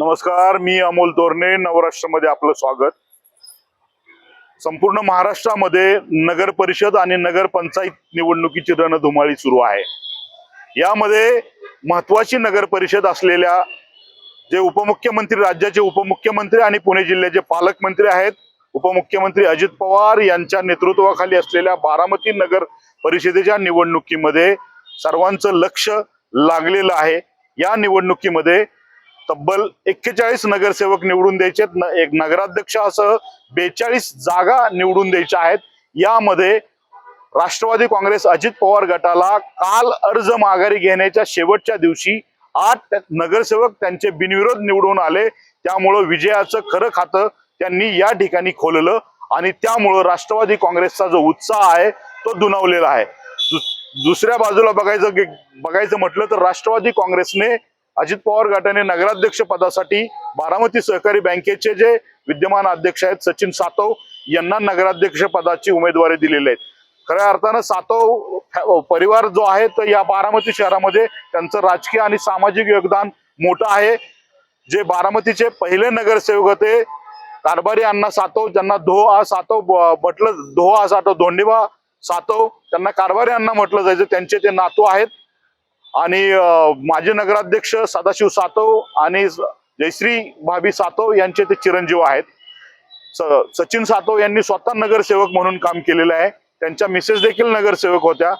नमस्कार मी अमोल तोरणे नवराष्ट्रामध्ये आपलं स्वागत. संपूर्ण महाराष्ट्रामध्ये नगर परिषद आणि नगर पंचायत निवडणुकीची रणधुमाळी सुरू आहे. यामध्ये महत्वाची नगर परिषद असलेल्या जे उपमुख्यमंत्री राज्याचे उपमुख्यमंत्री आणि पुणे जिल्ह्याचे पालकमंत्री आहेत उपमुख्यमंत्री अजित पवार यांच्या नेतृत्वाखाली असलेल्या बारामती नगर परिषदेच्या निवडणुकीमध्ये सर्वांचं लक्ष लागलेलं आहे. या निवडणुकीमध्ये तब्बल एक्केचाळीस नगरसेवक निवडून द्यायचे आहेत. एक नगराध्यक्षासह बेचाळीस जागा निवडून द्यायच्या आहेत. यामध्ये राष्ट्रवादी काँग्रेस अजित पवार गटाला काल अर्ज माघारी घेण्याच्या शेवटच्या दिवशी आठ नगरसेवक त्यांचे बिनविरोध निवडून आले. त्यामुळं विजयाचं खरं खातं त्यांनी या ठिकाणी खोललं आणि त्यामुळं राष्ट्रवादी काँग्रेसचा जो उत्साह आहे तो दुणावलेला आहे. दुसऱ्या बाजूला बघायचं बघायचं म्हटलं तर राष्ट्रवादी काँग्रेसने अजित पवार गटाने नगराध्यक्ष पदासाठी बारामती सहकारी बँकेचे जे विद्यमान अध्यक्ष आहेत सचिन सातव यांना नगराध्यक्ष पदाची उमेदवारी दिलेली आहेत खऱ्या अर्थानं सातव परिवार जो आहे तर या बारामती शहरामध्ये त्यांचं राजकीय आणि सामाजिक योगदान मोठं आहे. जे बारामतीचे पहिले नगरसेवक होते कारभारी अण्णा सातव ज्यांना धो आ सातव म्हटलं धो आ सातव धोंडीबा सातव त्यांना कारभारी अण्णा म्हटलं जायचं त्यांचे ते नातू आहेत. आणि माजी नगराध्यक्ष सदाशिव सातव आणि जयश्री भाभी सातव यांचे ते चिरंजीव आहेत. स- सचिन सातव यांनी स्वतः नगरसेवक म्हणून काम केलेलं आहे. त्यांच्या मिसेस देखील नगरसेवक होत्या.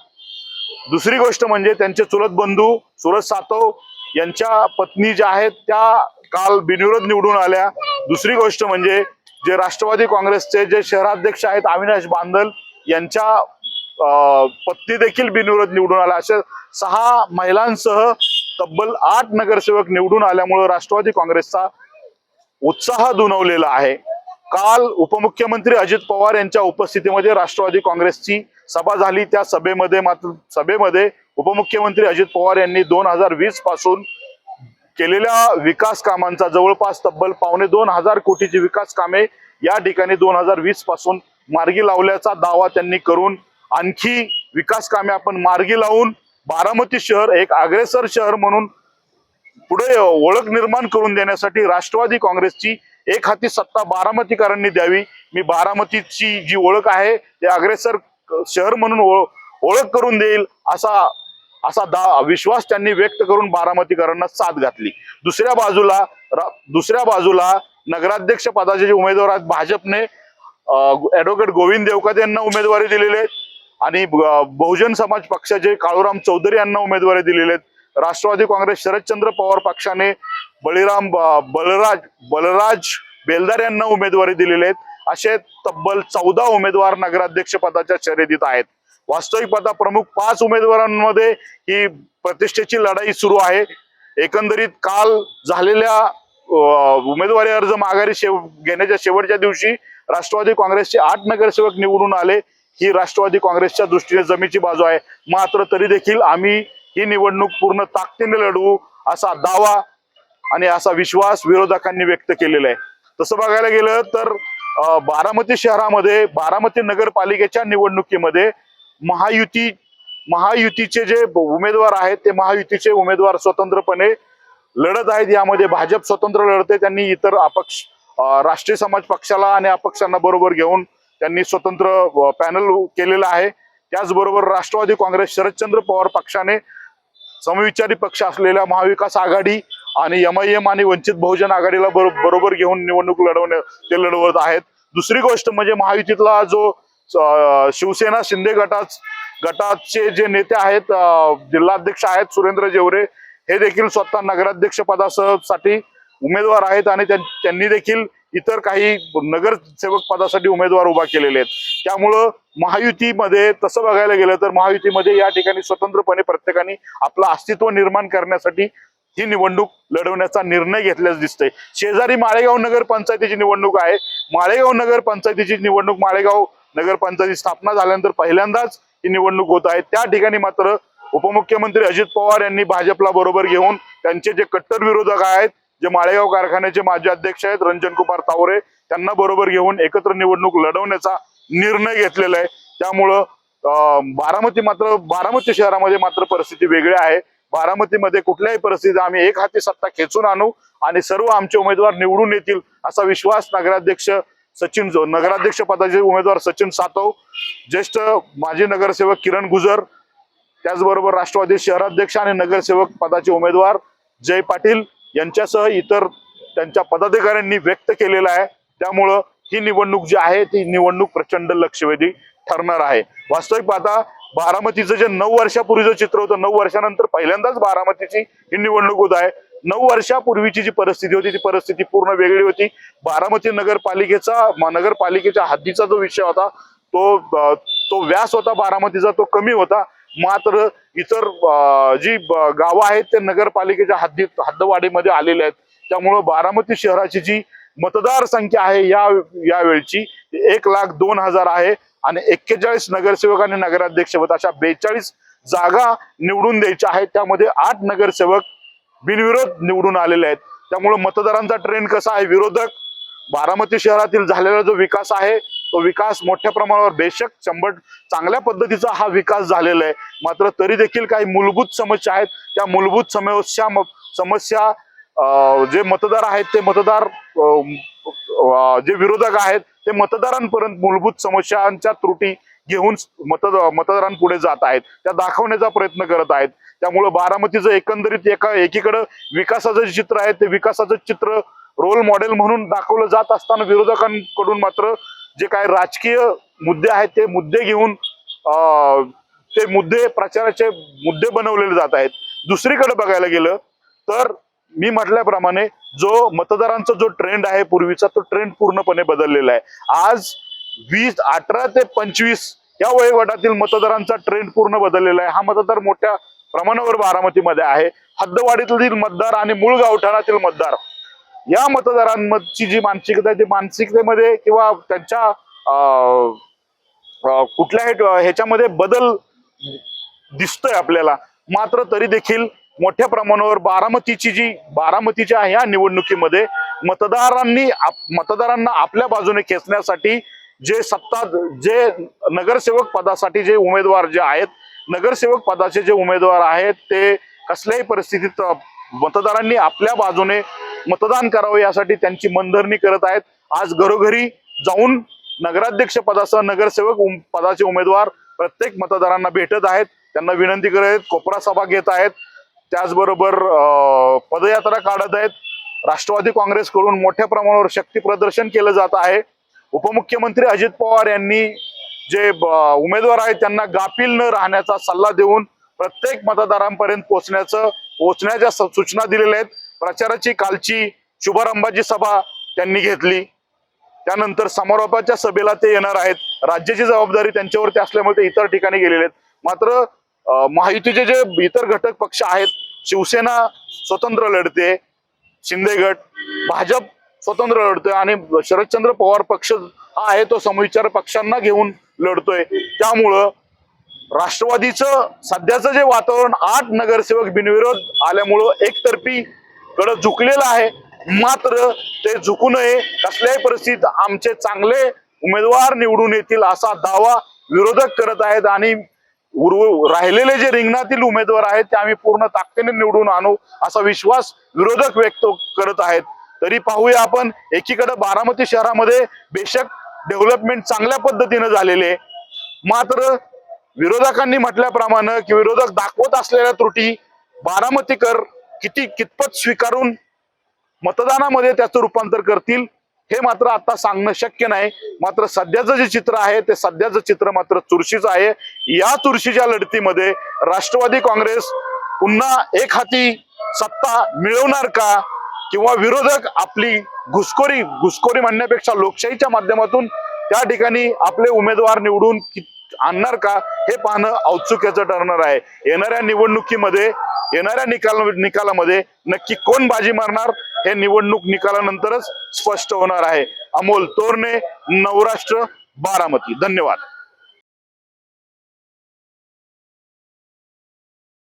दुसरी गोष्ट म्हणजे त्यांचे चुलत बंधू सुरज सातव यांच्या पत्नी ज्या आहेत त्या काल बिनविरोध निवडून आल्या. दुसरी गोष्ट म्हणजे जे राष्ट्रवादी काँग्रेसचे जे शहराध्यक्ष आहेत अविनाश बांदल यांच्या अं, पत्नी देखील बिनविरोध निवडून आल्या. अशा सहा महिलांसह तब्बल आठ नगरसेवक निवडून आल्यामुळं राष्ट्रवादी काँग्रेसचा उत्साह दुनवलेला आहे. काल उपमुख्यमंत्री अजित पवार यांच्या उपस्थितीमध्ये राष्ट्रवादी काँग्रेसची सभा झाली. त्या सभेमध्ये मात्र सभेमध्ये उपमुख्यमंत्री अजित पवार यांनी दोन हजार वीसपासून केलेल्या विकास कामांचा जवळपास तब्बल पावणे दोन हजार कोटीची विकास कामे या ठिकाणी दोन हजार वीसपासून मार्गी लावल्याचा दावा त्यांनी करून आणखी विकास कामे आपण मार्गी लावून बारामती शहर एक अग्रेसर शहर म्हणून पुढे ओळख निर्माण करून देण्यासाठी राष्ट्रवादी काँग्रेसची एक हाती सत्ता बारामतीकरांनी द्यावी. मी बारामतीची जी ओळख आहे ते अग्रेसर शहर म्हणून ओळ- ओळख करून देईल असा असा दा विश्वास त्यांनी व्यक्त करून बारामतीकरांना साथ घातली. दुसऱ्या बाजूला दुसऱ्या बाजूला नगराध्यक्ष पदाचे जे उमेदवार आहेत भाजपने ॲडव्होकेट गोविंद देवकात यांना उमेदवारी दिलेली आहे. आणि बहुजन समाज पक्षाचे काळूराम चौधरी यांना उमेदवारी दिलेले आहेत. राष्ट्रवादी काँग्रेस शरदचंद्र पवार पक्षाने बळीराम बलराज बलराज बेलदार यांना उमेदवारी दिलेले आहेत. असे तब्बल चौदा उमेदवार नगराध्यक्ष पदाच्या शर्यतीत आहेत. वास्तविक पदा प्रमुख पाच उमेदवारांमध्ये ही प्रतिष्ठेची लढाई सुरू आहे. एकंदरीत काल झालेल्या उमेदवारी अर्ज माघारी शेव घेण्याच्या शेवटच्या दिवशी राष्ट्रवादी काँग्रेसचे आठ नगरसेवक निवडून आले. ही राष्ट्रवादी काँग्रेसच्या दृष्टीने जमीची बाजू आहे. मात्र तरी देखील आम्ही ही निवडणूक पूर्ण ताकदीने लढवू असा दावा आणि असा विश्वास विरोधकांनी व्यक्त केलेला आहे. तसं बघायला गेलं तर बारामती शहरामध्ये बारामती नगरपालिकेच्या निवडणुकीमध्ये महायुती महायुतीचे जे उमेदवार आहेत ते महायुतीचे उमेदवार स्वतंत्रपणे लढत आहेत. यामध्ये भाजप स्वतंत्र लढते त्यांनी इतर अपक्ष राष्ट्रीय समाज पक्षाला आणि अपक्षांना बरोबर घेऊन त्यांनी स्वतंत्र पॅनल केलेलं आहे. त्याचबरोबर राष्ट्रवादी काँग्रेस शरदचंद्र पवार पक्षाने समविचारी पक्ष असलेल्या महाविकास आघाडी आणि एम आय एम आणि वंचित बहुजन आघाडीला बरो- बरोबर घेऊन निवडणूक लढवणे ते लढवत आहेत. दुसरी गोष्ट म्हणजे महायुतीतला जो शिवसेना शिंदे गटाच गटाचे जे नेते आहेत जिल्हाध्यक्ष आहेत सुरेंद्र जेवरे हे देखील स्वतः नगराध्यक्ष पदासाठी उमेदवार आहेत आणि त्यां- त्यांनी देखील इतर काही नगरसेवक पदासाठी उमेदवार उभा केलेले आहेत. त्यामुळं महायुतीमध्ये तसं बघायला गेलं तर महायुतीमध्ये या ठिकाणी स्वतंत्रपणे प्रत्येकाने आपलं अस्तित्व निर्माण करण्यासाठी ही निवडणूक लढवण्याचा निर्णय घेतल्याचं दिसतंय. शेजारी माळेगाव नगरपंचायतीची निवडणूक आहे. माळेगाव नगरपंचायतीची निवडणूक माळेगाव नगरपंचायती स्थापना झाल्यानंतर पहिल्यांदाच ही निवडणूक होत आहे. त्या ठिकाणी मात्र उपमुख्यमंत्री अजित पवार यांनी भाजपला बरोबर घेऊन त्यांचे जे कट्टर विरोधक आहेत जे माळेगाव कारखान्याचे माजी अध्यक्ष आहेत रंजन कुमार तावरे त्यांना बरोबर घेऊन एकत्र निवडणूक लढवण्याचा निर्णय घेतलेला आहे. त्यामुळं बारामती मात्र बारामती शहरामध्ये मात्र परिस्थिती वेगळी आहे. बारामतीमध्ये कुठल्याही परिस्थितीत आम्ही एक हाती सत्ता खेचून आणू आणि सर्व आमचे उमेदवार निवडून येतील असा विश्वास नगराध्यक्ष सचिन जो नगराध्यक्ष पदाचे उमेदवार सचिन सातव ज्येष्ठ माजी नगरसेवक किरण गुजर त्याचबरोबर राष्ट्रवादी शहराध्यक्ष आणि नगरसेवक पदाचे उमेदवार जय पाटील यांच्यासह इतर त्यांच्या पदाधिकाऱ्यांनी व्यक्त केलेला आहे. त्यामुळं ही निवडणूक जी आहे ती निवडणूक प्रचंड लक्षवेधी ठरणार आहे. वास्तविक पाहता बारामतीचं जे नऊ वर्षापूर्वीचं चित्र होतं नऊ वर्षानंतर पहिल्यांदाच बारामतीची ही निवडणूक होत आहे. नऊ वर्षापूर्वीची जी परिस्थिती होती ती परिस्थिती पूर्ण वेगळी होती. बारामती नगरपालिकेचा नगरपालिकेच्या हद्दीचा जो विषय होता तो तो व्यास होता बारामतीचा तो कमी होता. मात्र इतर जी ब- गावं आहेत ते नगरपालिकेच्या हद्दीत हद्दवाडीमध्ये आलेले आहेत. त्यामुळं बारामती शहराची जी मतदार संख्या आहे या यावेळची एक लाख दोन हजार आहे आणि एक्केचाळीस नगरसेवक आणि नगराध्यक्ष अशा बेचाळीस जागा निवडून द्यायच्या आहेत. त्यामध्ये आठ नगरसेवक बिनविरोध निवडून आलेले आहेत. त्यामुळे मतदारांचा ट्रेंड कसा आहे? विरोधक बारामती शहरातील झालेला जो विकास आहे तो विकास मोठ्या प्रमाणावर बेशक शंभर चांगल्या पद्धतीचा हा विकास झालेला आहे. मात्र तरी देखील काही मूलभूत समस्या आहेत. त्या मूलभूत समस्या समस्या जे मतदार आहेत ते मतदार जे विरोधक आहेत ते मतदारांपर्यंत मूलभूत समस्यांच्या त्रुटी घेऊन मतद मतदारांपुढे जात आहेत. त्या दाखवण्याचा प्रयत्न करत आहेत. त्यामुळे बारामतीचं एकंदरीत एका एकीकडं विकासाचं जे चित्र आहे ते विकासाचं चित्र रोल मॉडेल म्हणून दाखवलं जात असताना विरोधकांकडून मात्र जे काय राजकीय मुद्दे आहेत ते मुद्दे घेऊन ते मुद्दे प्रचाराचे मुद्दे बनवलेले जात आहेत. दुसरीकडे बघायला गेलं तर मी म्हटल्याप्रमाणे जो मतदारांचा जो ट्रेंड आहे पूर्वीचा तो ट्रेंड पूर्णपणे बदललेला आहे. आज वीस अठरा ते पंचवीस या वयोगटातील मतदारांचा ट्रेंड पूर्ण बदललेला आहे. हा मतदार मोठ्या प्रमाणावर बारामतीमध्ये आहे. हद्दवाडीतील मतदार आणि मूळ गावठाणातील मतदार या मतदारांची जी मानसिकता आहे ती मानसिकतेमध्ये किंवा त्यांच्या कुठल्याही ह्याच्यामध्ये बदल दिसतोय आपल्याला मात्र तरी देखील मोठ्या प्रमाणावर बारामतीची जी बारामतीच्या ह्या निवडणुकीमध्ये मतदारांनी आप- मतदारांना आपल्या बाजूने खेचण्यासाठी जे सत्ता जे नगरसेवक पदासाठी जे उमेदवार जे आहेत नगरसेवक पदाचे जे उमेदवार आहेत ते कसल्याही परिस्थितीत मतदारांनी आपल्या बाजूने मतदान करावं यासाठी त्यांची मनधरणी करत आहेत. आज घरोघरी जाऊन नगराध्यक्ष पदासह नगरसेवक उम- पदाचे उमेदवार प्रत्येक मतदारांना भेटत आहेत. त्यांना विनंती करत आहेत कोपरा सभा घेत आहेत. त्याचबरोबर पदयात्रा काढत आहेत. राष्ट्रवादी काँग्रेसकडून मोठ्या प्रमाणावर शक्ती प्रदर्शन केलं जात आहे. उपमुख्यमंत्री अजित पवार यांनी जे उमेदवार आहेत त्यांना गाफील न राहण्याचा सल्ला देऊन प्रत्येक मतदारांपर्यंत पोहोचण्याचं पोहोचण्याच्या सूचना दिलेल्या आहेत. प्रचाराची कालची शुभारंभाची सभा त्यांनी घेतली. त्यानंतर समारोपाच्या सभेला ते येणार आहेत. राज्याची जबाबदारी त्यांच्यावरती असल्यामुळे ते इतर ठिकाणी गेलेले आहेत. मात्र महायुतीचे जे इतर घटक पक्ष आहेत शिवसेना स्वतंत्र लढते शिंदे गट भाजप स्वतंत्र लढतोय आणि शरदचंद्र पवार पक्ष हा आहे तो समविचार पक्षांना घेऊन लढतोय. त्यामुळं राष्ट्रवादीचं सध्याचं जे वातावरण आठ नगरसेवक बिनविरोध आल्यामुळं एकतर्फी कडे झुकलेलं आहे. मात्र ते झुकू नये. कसल्याही परिस्थितीत आमचे चांगले उमेदवार निवडून येतील असा दावा विरोधक करत आहेत आणि राहिलेले जे रिंगणातील उमेदवार आहेत ते आम्ही पूर्ण ताकदीने निवडून आणू असा विश्वास विरोधक व्यक्त करत आहेत. तरी पाहूया आपण एकीकडे बारामती शहरामध्ये बेशक डेव्हलपमेंट चांगल्या पद्धतीने झालेले आहे. मात्र विरोधकांनी म्हटल्याप्रमाणे की विरोधक दाखवत असलेल्या त्रुटी बारामतीकर किती कितपत स्वीकारून मतदानामध्ये त्याचं रूपांतर करतील हे मात्र आता सांगणं शक्य नाही. मात्र सध्याचं जे चित्र आहे ते सध्याचं चित्र मात्र चुरशीचं आहे. या चुरशीच्या लढतीमध्ये राष्ट्रवादी काँग्रेस पुन्हा एक हाती सत्ता मिळवणार का? किंवा विरोधक आपली घुसखोरी घुसखोरी म्हणण्यापेक्षा लोकशाहीच्या माध्यमातून त्या ठिकाणी आपले उमेदवार निवडून आणणार का? हे पाहणं औत्सुक्याचं ठरणार आहे. येणाऱ्या निवडणुकीमध्ये येणाऱ्या निकाल निकालामध्ये नक्की कोण बाजी मारणार? हे निवडणूक निकालानंतरच स्पष्ट होणार आहे. अमोल तोरणे नवराष्ट्र बारामती. धन्यवाद.